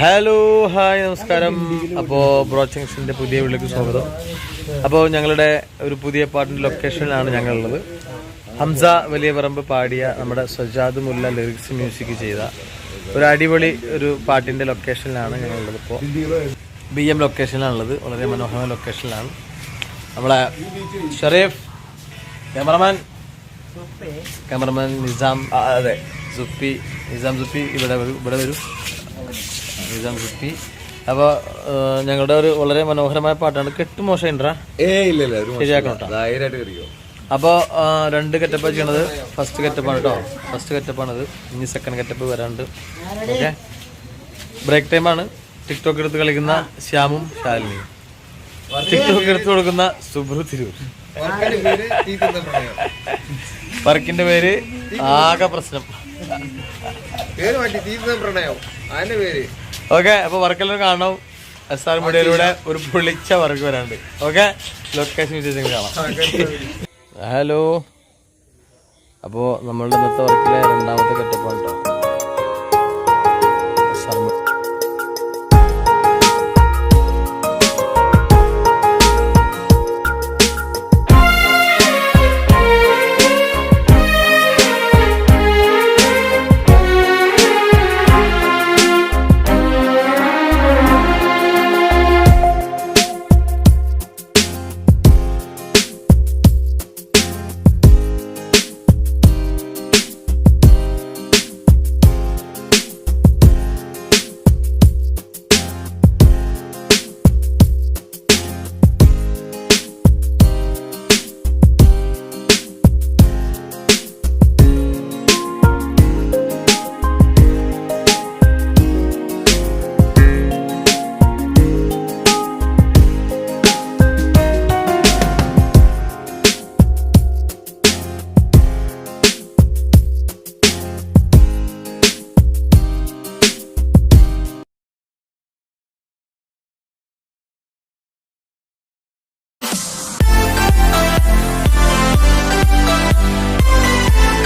Hello hi നമസ്കാരം. അപ്പോൾ bro ജംഗ്ഷന്റെ പുതിയ വീട്ടിലേക്ക് സ്വാഗതം. അപ്പോൾ ഞങ്ങളുടെ ഒരു പുതിയ പാട്ടിന്റെ ലൊക്കേഷനിലാണ് ഞങ്ങളുള്ളത്. ഹംസ വലിയ പറമ്പ് പാടിയ നമ്മുടെ സജാദ് മുല്ല ലിറിക്സ് മ്യൂസിക് ചെയ്ത ഒരു അടിപൊളി ഒരു പാട്ടിന്റെ ലൊക്കേഷനിലാണ് ഞങ്ങളുള്ളത് ഇപ്പോൾ ബി എം ലൊക്കേഷനിലാണുള്ളത് വളരെ മനോഹരമായ ലൊക്കേഷനിലാണ് നമ്മളെ ഷറീഫ് ക്യാമറമാൻ ക്യാമറമാൻ നിസാം അതെ സുപ്പി നിസാം സുപ്പി ഇവിടെ വരും ഇവിടെ വരൂ. നിസാം കുട്ടി. അപ്പൊ ഞങ്ങളുടെ ഒരു വളരെ മനോഹരമായ പാട്ടാണ് കെട്ട് മോശം ശരിയാക്കണം അപ്പോൾ രണ്ട് കെറ്റപ്പാണ് ചെയ്യണത് ഫസ്റ്റ് കെറ്റപ്പാണ് കേട്ടോ. ഫസ്റ്റ് കെറ്റപ്പാണത് ഇനി സെക്കൻഡ് കെറ്റപ്പ് വരാണ്ട് ഓക്കെ ബ്രേക്ക് ടൈമാണ് ടിക്ടോക്ക് എടുത്ത് കളിക്കുന്ന ശ്യാമും ശാലിനിയും. ടിക്ടോക്ക് എടുത്ത് കൊടുക്കുന്ന സുബ്രു തിരൂർ. വർക്കിന്റെ പേര് ആകെ പ്രശ്നം. പേര് മാറ്റി തീർന്ന പ്രണയം. അതിന്റെ പേര്? ഓക്കെ അപ്പൊ വർക്കെല്ലാം കാണണം. എസ് ആർ മീഡിയയിലൂടെ ഒരു പൊളിച്ച വർക്ക് വരാണ്ട് ഓക്കെ ലൊക്കേഷൻ വിശേഷങ്ങൾ കാണാം. ഹലോ അപ്പോൾ നമ്മളുടെ ഇന്നത്തെ വർക്കിലെ രണ്ടാമത്തെ കെട്ടപ്പാണ് കേട്ടോ